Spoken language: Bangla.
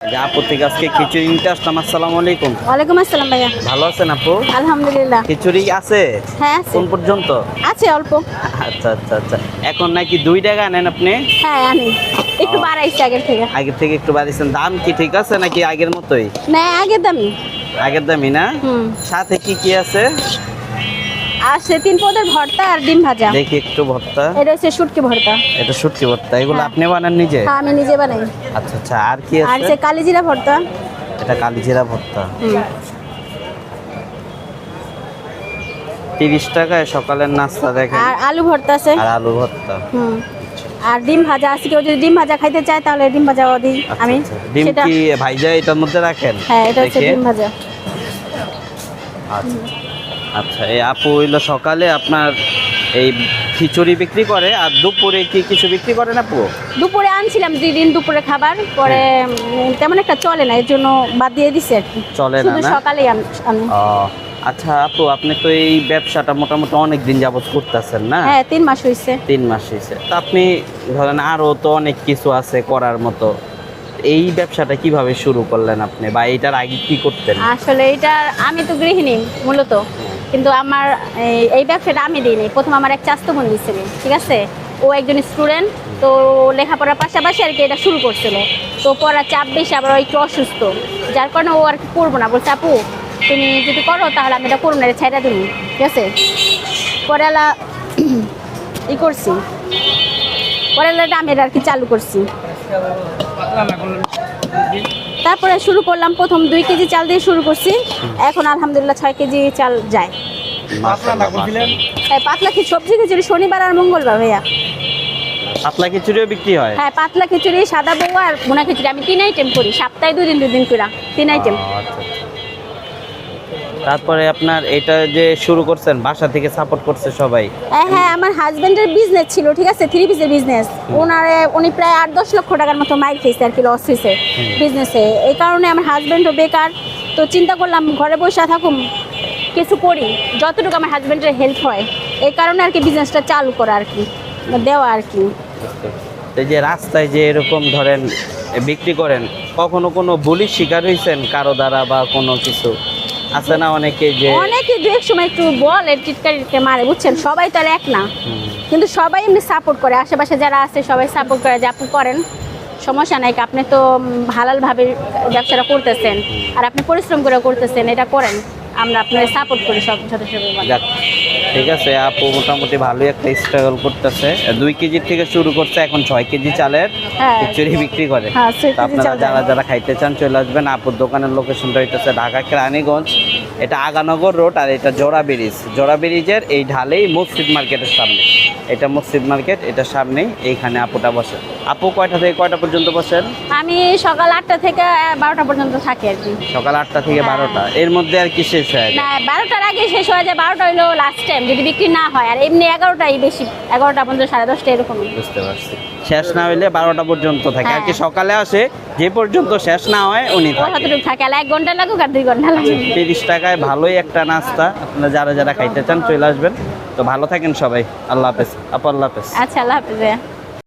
যে আপু আজকে খিচুড়ি নিতে আসলাম আসসালামু আলাইকুম। ওয়ালাইকুম আসসালাম ভাইয়া। ভালো আছেন আপু? আলহামদুলিল্লাহ। খিচুড়ি আছে? হ্যাঁ আছে। কোন পর্যন্ত? আছে অল্প। আচ্ছা আচ্ছা আচ্ছা। এখন নাকি দুই টাকা নেন আপনি? হ্যাঁ আনি। একটু বাড়াইছে আগের থেকে। আগের থেকে একটু বাড়িয়েছেন দাম কি ঠিক আছে নাকি আগের মতোই? না আগের দামি আগের দামই না? সাথে কি কি আছে? আর সে তিন পদের ভর্তা আর ডিম ভাজা। দেখি একটু ভর্তা। এটা হচ্ছে শুটকি ভর্তা। এটা সত্যি ভর্তা। এগুলো হ্যাঁ। আপনি বানান নিজে? হ্যাঁ আমি নিজে বানাই। আচ্ছা আচ্ছা। আর কি আর আছে? সে কালিজিরা ভর্তা। এটা কালিজিরা ভর্তা। তিরিশ টাকায় সকালের নাস্তা দেখেন। আর আলু ভর্তা আছে। আর আলু ভর্তা। হুম। আর ডিম ভাজা আছে। কেউ যদি ডিম ভাজা খাইতে চায় তাহলে ডিম ভাজাও দিই আচ্ছা, আমি। আচ্ছা। ডিম কি ভাইজা এটার মধ্যে রাখেন? হ্যাঁ এটা হচ্ছে ডিম ভাজা। আচ্ছা। আচ্ছা এই আপু হইল সকালে আপনার এই খিচুড়ি বিক্রি করে আর দুপুরে কি কিছু বিক্রি করেন আপু? দুপুরে আনছিলাম দুই দিন দুপুরে খাবার পরে তেমন একটা চলে না এর জন্য বাদ দিয়ে দিছি আর কি। চলে না সকালেই আচ্ছা আপু আপনি তো এই ব্যবসাটা মোটামুটি অনেক দিন যাবত করতেছেন না? হ্যাঁ তিন মাস হয়েছে তিন মাস হয়েছে তা আপনি ধরেন আরও তো অনেক কিছু আছে করার মতো। এই ব্যবসাটা কীভাবে শুরু করলেন আপনি? বা এটার আগে কি করতেন? আসলে এটা আমি তো গৃহিণী মূলত। কিন্তু আমার, এই- ব্যবসাটা আমি দিইনি। প্রথম আমার এক চাস্ত বোন দিচ্ছিল ঠিক আছে? ও একজন স্টুডেন্ট তো লেখাপড়ার পাশাপাশি আর কি এটা শুরু করছিল। তো পড়ার চাপ বেশি, আবার একটু অসুস্থ। যার কারণে ও আর কি করব না। বলছে, আপু, তুমি যদি করো তাহলে আমি এটা করব না ছেড়ে দিবি ঠিক আছে? পরে এলা ই করছি। এলা আমি এটা আর কি চালু করছি। তারপরে শুরু করলাম প্রথম দুই কেজি চাল দিয়ে শুরু করছি। এখন আলহামদুলিল্লাহ ছয় কেজি চাল যায়। হ্যাঁ পাতলা খিচুড়ি সবজি খিচুড়ি শনিবার আর মঙ্গলবার ভাইয়া। পাতলা খিচুড়িও বিক্রি হয়? হ্যাঁ পাতলা খিচুড়ি সাদা বউ আর ভুনা খিচুড়ি আমি তিন আইটেম করি সপ্তাহে দুদিন দুদিন দুই দিন করে তিন আইটেম আচ্ছা, আচ্ছা। তারপরে আপনার এটা যে শুরু করছেন বাসা থেকে সাপোর্ট করছে সবাই। হ্যাঁ হ্যাঁ আমার হাজবেন্ডের বিজনেস ছিল ঠিক আছে? থ্রি পিসের বিজনেস ওনারে উনি প্রায় আট দশ লক্ষ টাকার মতো মাইর খেয়েছে আর কি লস হয়েছে বিজনেসে এই কারণে আমার হাজবেন্ডও বেকার। তো চিন্তা করলাম ঘরে বসে থাকুম কিছু করি। যতটুকু আমার হাজবেন্ডের হেল্প হয় এই কারণে আর কি বিজনেসটা চালু করা আর কি দেওয়া আর কি। এই যে রাস্তায় যে এরকম ধরেন বিক্রি করেন কখনো কোনো বুলির শিকার হয়েছেন কারও দ্বারা বা কোনো কিছু? আছে না অনেকে যে অনেকে দু এক সময় একটু বলে, টিটকারিটকে মারে, বুঝছেন? সবাই তো আর এক না। কিন্তু সবাই এমনি সাপোর্ট করে। আশেপাশে যারা আছে, সবাই সাপোর্ট করে যে আপনি করেন। সমস্যা নাই আপনি তো হালালভাবে ব্যবসাটা করতেছেন। আর আপনি পরিশ্রম করে করতেছেন, এটা করেন। আমরা আপনার সাপোর্ট করি সব যাক ঠিক আছে আপু মোটামুটি ভালোই একটা স্ট্রাগল করতেছে। দুই কেজির থেকে শুরু করছে এখন ছয় কেজি চালের হ্যাঁ। খিচুড়ি বিক্রি করে। হ্যাঁ, তো আপনারা যারা যারা খাইতে চান চলে আসবেন আপুর দোকানের লোকেশনটা হইতেছে ঢাকা কেরানীগঞ্জ। এটা আগানগর রোড আর এটা জোড়া ব্রিজ। জোড়া ব্রিজের এই ঢালেই মসজিদ মার্কেটের সামনে। এটা মসজিদ মার্কেট এটার সামনেই এইখানে আপুটা বসে। আপু কয়টা থেকে কয়টা পর্যন্ত বসেন? আমি সকাল আটটা থেকে বারোটা পর্যন্ত থাকি আর কি। সকাল আটটা থেকে হ্যাঁ। বারোটা। এর মধ্যে আর কি শেষ হয়ে যায়। না বারোটার আগে শেষ হয়ে যায় বারোটা হইল লাস্ট টাইম যদি বিক্রি না হয় আর এমনি এগারোটাই বেশি এগারোটা পর্যন্ত সাড়ে দশটা এরকমই। বুঝতে পারছি। শেষ না হইলে বারোটা পর্যন্ত থাকে। আর কি হ্যাঁ। সকালে আসে যে পর্যন্ত শেষ না হয় উনি থাকে। কতটুকু থাকে আর এক ঘণ্টা লাগুক আর দুই ঘণ্টা লাগুক। তিরিশ টাকায় ভালোই একটা নাস্তা। আপনারা যারা যারা খাইতে চান চলে আসবেন। তো ভালো থাকেন সবাই। আল্লাহ হাফেজ। আপু আল্লাহ হাফেজ। আচ্ছা আল্লাহ হাফিজ